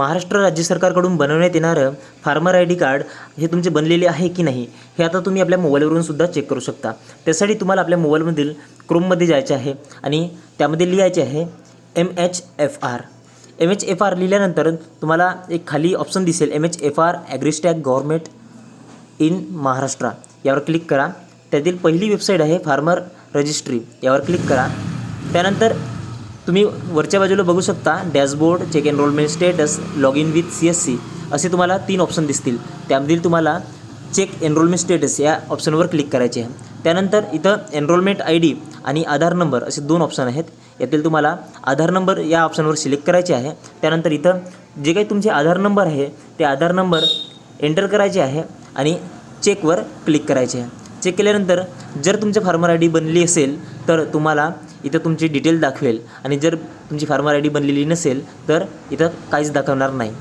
महाराष्ट्र राज्य सरकारकडून बनवण्यात येणारं फार्मर आय डी कार्ड हे तुमचे बनलेले आहे की नाही हे आता तुम्ही आपल्या मोबाईलवरून सुद्धा चेक करू शकता. त्यासाठी तुम्हाला आपल्या मोबाईलमधील क्रोममध्ये जायचे आहे आणि त्यामध्ये लिहायचे आहे M H F R M H F R लिहिल्यानंतर तुम्हाला एक खाली ऑप्शन दिसेल M H F R AgriStack government in Maharashtra यावर क्लिक करा. त्यातील पहिली वेबसाईट आहे फार्मर रजिस्ट्री यावर क्लिक करा. त्यानंतर तुम्ही वरच्या बाजूला बघू शकता dashboard check enrolment status log in with C S C असे तुम्हाला तीन ऑप्शन दिसतील. त्यामधील तुम्हाला चेक एनरोलमेंट स्टेटस या ऑप्शनवर क्लिक करायचे आहे. त्यानंतर इथं एनरोलमेंट आय डी आणि आधार नंबर असे दोन ऑप्शन आहेत. यातील तुम्हाला आधार नंबर या ऑप्शनवर सिलेक्ट करायचे आहे. त्यानंतर इथं जे काही तुमचे आधार नंबर आहे ते आधार नंबर एंटर करायचे आहे आणि चेकवर क्लिक करायचे आहे. चेक केल्यानंतर जर तुमचं फार्मर आय डी बनली असेल तर तुम्हाला इथं तुमची डिटेल दाखवेल. आणि जर तुमची फार्मर आय डी बनलेली नसेल तर इथं काहीच दाखवणार नाही.